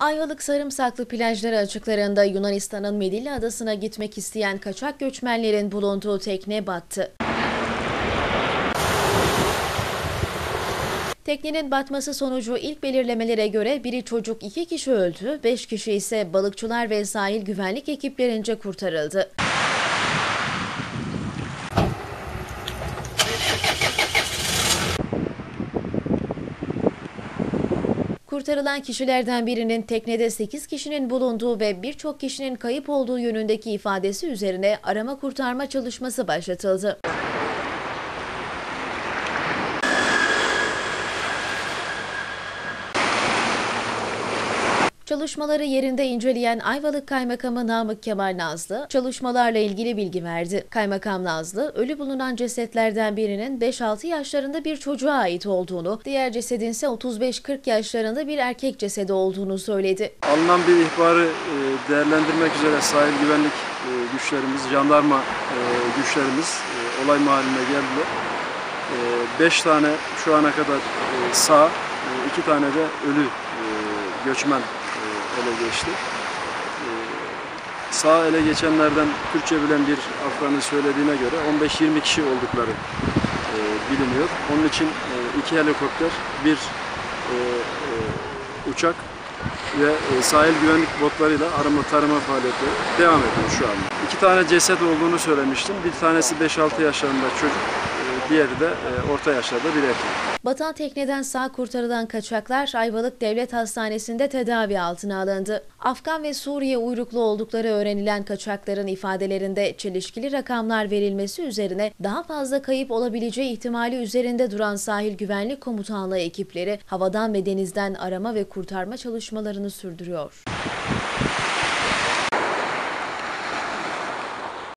Ayvalık Sarımsaklı plajları açıklarında Yunanistan'ın Midilli Adası'na gitmek isteyen kaçak göçmenlerin bulunduğu tekne battı. Teknenin batması sonucu ilk belirlemelere göre biri çocuk iki kişi öldü, beş kişi ise balıkçılar ve sahil güvenlik ekiplerince kurtarıldı. Kurtarılan kişilerden birinin teknede 8 kişinin bulunduğu ve birçok kişinin kayıp olduğu yönündeki ifadesi üzerine arama kurtarma çalışması başlatıldı. Çalışmaları yerinde inceleyen Ayvalık Kaymakamı Namık Kemal Nazlı, çalışmalarla ilgili bilgi verdi. Kaymakam Nazlı, ölü bulunan cesetlerden birinin 5-6 yaşlarında bir çocuğa ait olduğunu, diğer cesedin ise 35-40 yaşlarında bir erkek cesedi olduğunu söyledi. Alınan bir ihbarı e, değerlendirmek üzere sahil güvenlik e, güçlerimiz, jandarma e, güçlerimiz olay mahalline geldiler. 5 tane şu ana kadar sağ, 2 tane de ölü göçmen ele geçti. E, Sağ ele geçenlerden Türkçe bilen bir Afgan'ın söylediğine göre 15-20 kişi oldukları e, biliniyor. Onun için e, iki helikopter, bir e, uçak ve sahil güvenlik botlarıyla arama tarama faaliyetleri devam ediyor şu anda. İki tane ceset olduğunu söylemiştim. Bir tanesi 5-6 yaşlarında çocuk, diğeri de e, orta yaşlarda bir erkek. Batan tekneden sağ kurtarılan kaçaklar Ayvalık Devlet Hastanesi'nde tedavi altına alındı. Afgan ve Suriye uyruklu oldukları öğrenilen kaçakların ifadelerinde çelişkili rakamlar verilmesi üzerine daha fazla kayıp olabileceği ihtimali üzerinde duran Sahil Güvenlik Komutanlığı ekipleri havadan ve denizden arama ve kurtarma çalışmalarını sürdürüyor.